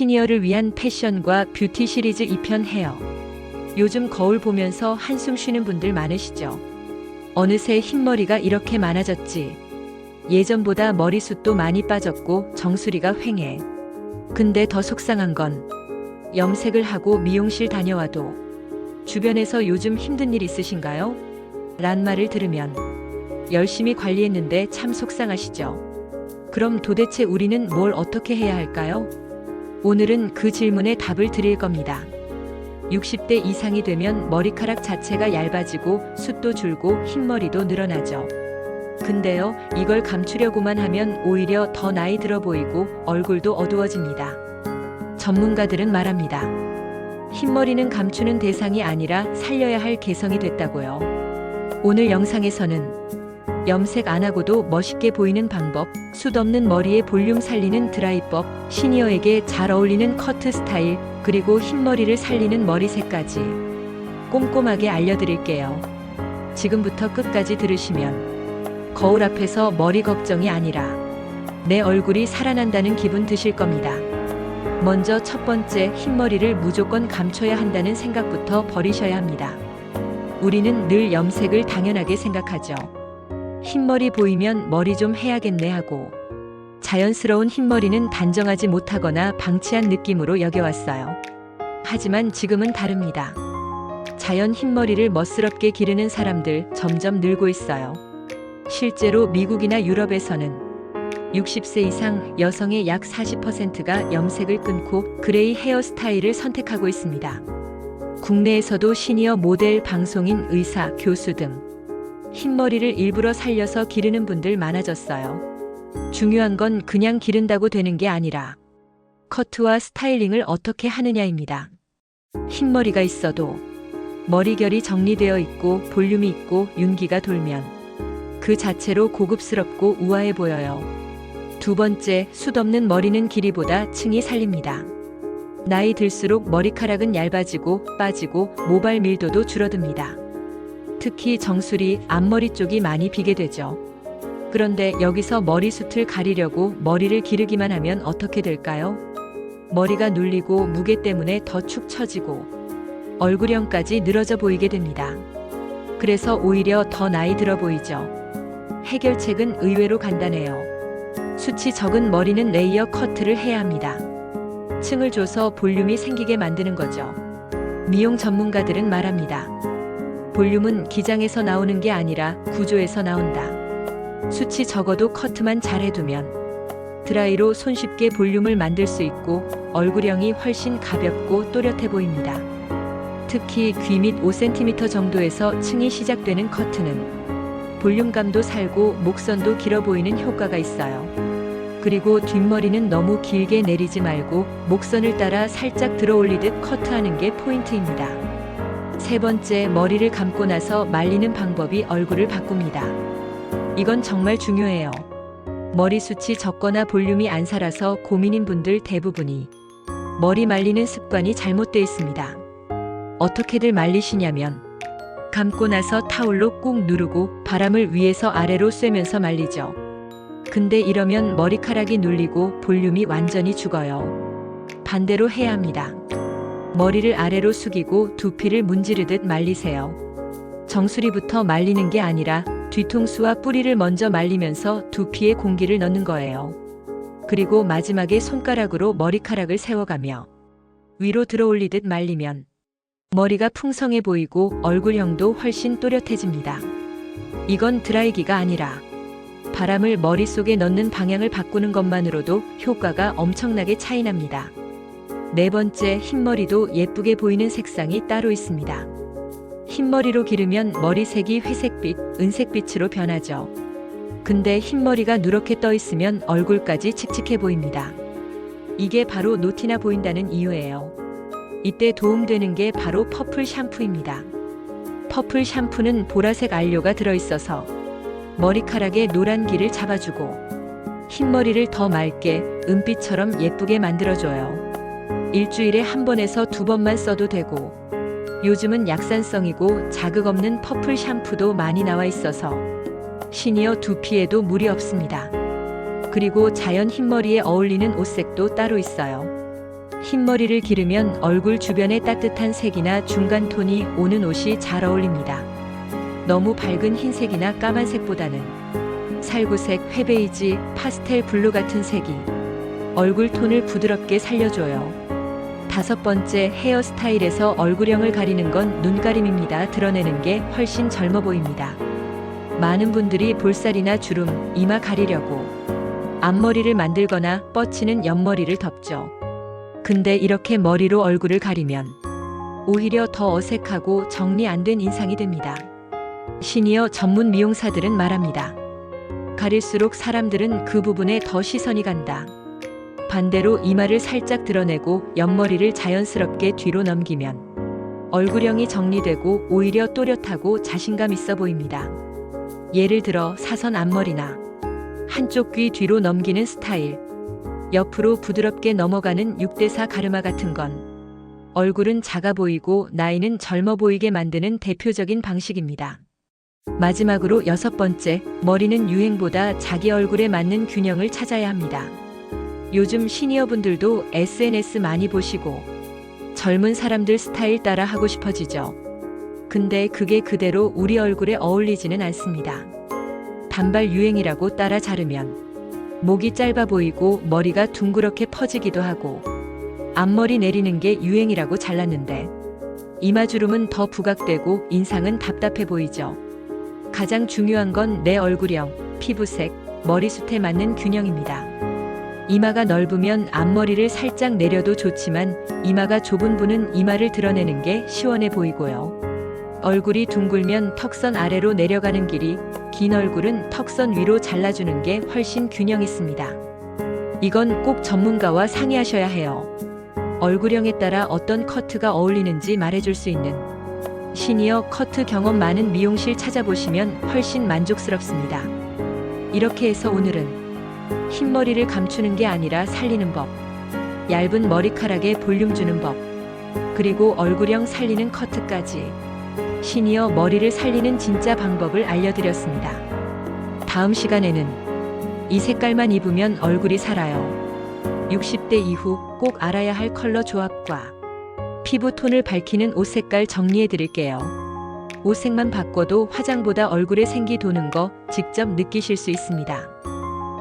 시니어를 위한 패션과 뷰티 시리즈 2편 헤어. 요즘 거울 보면서 한숨 쉬는 분들 많으시죠? 어느새 흰머리가 이렇게 많아졌지. 예전보다 머리숱도 많이 빠졌고 정수리가 휑해. 근데 더 속상한 건 염색을 하고 미용실 다녀와도 주변에서 요즘 힘든 일 있으신가요? 란 말을 들으면 열심히 관리했는데 참 속상하시죠? 그럼 도대체 우리는 뭘 어떻게 해야 할까요? 오늘은 그 질문에 답을 드릴 겁니다. 60대 이상이 되면 머리카락 자체가 얇아지고 숱도 줄고 흰머리도 늘어나죠. 근데요, 이걸 감추려고만 하면 오히려 더 나이 들어 보이고 얼굴도 어두워집니다. 전문가들은 말합니다. 흰머리는 감추는 대상이 아니라 살려야 할 개성이 됐다고요. 오늘 영상에서는 염색 안 하고도 멋있게 보이는 방법, 숱 없는 머리에 볼륨 살리는 드라이법, 시니어에게 잘 어울리는 커트 스타일, 그리고 흰머리를 살리는 머리색까지 꼼꼼하게 알려드릴게요. 지금부터 끝까지 들으시면 거울 앞에서 머리 걱정이 아니라 내 얼굴이 살아난다는 기분 드실 겁니다. 먼저 첫 번째 흰머리를 무조건 감춰야 한다는 생각부터 버리셔야 합니다. 우리는 늘 염색을 당연하게 생각하죠. 흰머리 보이면 머리 좀 해야겠네 하고 자연스러운 흰머리는 단정하지 못하거나 방치한 느낌으로 여겨왔어요. 하지만 지금은 다릅니다. 자연 흰머리를 멋스럽게 기르는 사람들 점점 늘고 있어요. 실제로 미국이나 유럽에서는 60세 이상 여성의 약 40%가 염색을 끊고 그레이 헤어스타일을 선택하고 있습니다. 국내에서도 시니어 모델, 방송인, 의사, 교수 등 흰머리를 일부러 살려서 기르는 분들 많아졌어요. 중요한 건 그냥 기른다고 되는 게 아니라 커트와 스타일링을 어떻게 하느냐입니다. 흰머리가 있어도 머리결이 정리되어 있고 볼륨이 있고 윤기가 돌면 그 자체로 고급스럽고 우아해 보여요. 두 번째, 숱 없는 머리는 길이보다 층이 살립니다. 나이 들수록 머리카락은 얇아지고 빠지고 모발 밀도도 줄어듭니다. 특히 정수리, 앞머리 쪽이 많이 비게 되죠. 그런데 여기서 머리숱을 가리려고 머리를 기르기만 하면 어떻게 될까요? 머리가 눌리고 무게 때문에 더 축 처지고 얼굴형까지 늘어져 보이게 됩니다. 그래서 오히려 더 나이 들어 보이죠. 해결책은 의외로 간단해요. 숱이 적은 머리는 레이어 커트를 해야 합니다. 층을 줘서 볼륨이 생기게 만드는 거죠. 미용 전문가들은 말합니다. 볼륨은 기장에서 나오는 게 아니라 구조에서 나온다. 숱이 적어도 커트만 잘 해두면 드라이로 손쉽게 볼륨을 만들 수 있고 얼굴형이 훨씬 가볍고 또렷해 보입니다. 특히 귀 밑 5cm 정도에서 층이 시작되는 커트는 볼륨감도 살고 목선도 길어 보이는 효과가 있어요. 그리고 뒷머리는 너무 길게 내리지 말고 목선을 따라 살짝 들어 올리듯 커트하는 게 포인트입니다. 세 번째, 머리를 감고 나서 말리는 방법이 얼굴을 바꿉니다. 이건 정말 중요해요. 머리숱이 적거나 볼륨이 안 살아서 고민인 분들 대부분이 머리 말리는 습관이 잘못되어 있습니다. 어떻게들 말리시냐면 감고 나서 타올로 꾹 누르고 바람을 위에서 아래로 쐬면서 말리죠. 근데 이러면 머리카락이 눌리고 볼륨이 완전히 죽어요. 반대로 해야 합니다. 머리를 아래로 숙이고 두피를 문지르듯 말리세요. 정수리부터 말리는 게 아니라 뒤통수와 뿌리를 먼저 말리면서 두피에 공기를 넣는 거예요. 그리고 마지막에 손가락으로 머리카락을 세워가며 위로 들어 올리듯 말리면 머리가 풍성해 보이고 얼굴형도 훨씬 또렷해집니다. 이건 드라이기가 아니라 바람을 머릿속에 넣는 방향을 바꾸는 것만으로도 효과가 엄청나게 차이납니다. 네 번째, 흰머리도 예쁘게 보이는 색상이 따로 있습니다. 흰머리로 기르면 머리색이 회색빛, 은색빛으로 변하죠. 근데 흰머리가 누렇게 떠 있으면 얼굴까지 칙칙해 보입니다. 이게 바로 노티나 보인다는 이유예요. 이때 도움되는 게 바로 퍼플 샴푸입니다. 퍼플 샴푸는 보라색 안료가 들어있어서 머리카락의 노란 기를 잡아주고 흰머리를 더 맑게 은빛처럼 예쁘게 만들어줘요. 일주일에 한 번에서 두 번만 써도 되고 요즘은 약산성이고 자극 없는 퍼플 샴푸도 많이 나와 있어서 시니어 두피에도 무리 없습니다. 그리고 자연 흰머리에 어울리는 옷색도 따로 있어요. 흰머리를 기르면 얼굴 주변에 따뜻한 색이나 중간 톤이 오는 옷이 잘 어울립니다. 너무 밝은 흰색이나 까만색보다는 살구색, 회베이지, 파스텔 블루 같은 색이 얼굴 톤을 부드럽게 살려줘요. 다섯 번째 헤어스타일에서 얼굴형을 가리는 건 눈가림입니다. 드러내는 게 훨씬 젊어 보입니다. 많은 분들이 볼살이나 주름, 이마 가리려고 앞머리를 만들거나 뻗치는 옆머리를 덮죠. 근데 이렇게 머리로 얼굴을 가리면 오히려 더 어색하고 정리 안 된 인상이 됩니다. 시니어 전문 미용사들은 말합니다. 가릴수록 사람들은 그 부분에 더 시선이 간다. 반대로 이마를 살짝 드러내고 옆머리를 자연스럽게 뒤로 넘기면 얼굴형이 정리되고 오히려 또렷하고 자신감 있어 보입니다. 예를 들어 사선 앞머리나 한쪽 귀 뒤로 넘기는 스타일, 옆으로 부드럽게 넘어가는 6대4 가르마 같은 건 얼굴은 작아 보이고 나이는 젊어 보이게 만드는 대표적인 방식입니다. 마지막으로 여섯 번째, 머리는 유행보다 자기 얼굴에 맞는 균형을 찾아야 합니다. 요즘 시니어분들도 SNS 많이 보시고 젊은 사람들 스타일 따라 하고 싶어지죠. 근데 그게 그대로 우리 얼굴에 어울리지는 않습니다. 단발 유행이라고 따라 자르면 목이 짧아 보이고 머리가 둥그렇게 퍼지기도 하고 앞머리 내리는 게 유행이라고 잘랐는데 이마주름은 더 부각되고 인상은 답답해 보이죠. 가장 중요한 건 내 얼굴형, 피부색, 머리숱에 맞는 균형입니다. 이마가 넓으면 앞머리를 살짝 내려도 좋지만 이마가 좁은 분은 이마를 드러내는 게 시원해 보이고요. 얼굴이 둥글면 턱선 아래로 내려가는 길이 긴 얼굴은 턱선 위로 잘라주는 게 훨씬 균형 있습니다. 이건 꼭 전문가와 상의하셔야 해요. 얼굴형에 따라 어떤 커트가 어울리는지 말해줄 수 있는 시니어 커트 경험 많은 미용실 찾아보시면 훨씬 만족스럽습니다. 이렇게 해서 오늘은 흰머리를 감추는 게 아니라 살리는 법, 얇은 머리카락에 볼륨 주는 법, 그리고 얼굴형 살리는 커트까지 시니어 머리를 살리는 진짜 방법을 알려드렸습니다. 다음 시간에는 이 색깔만 입으면 얼굴이 살아요. 60대 이후 꼭 알아야 할 컬러 조합과 피부 톤을 밝히는 옷 색깔 정리해 드릴게요. 옷 색만 바꿔도 화장보다 얼굴에 생기 도는 거 직접 느끼실 수 있습니다.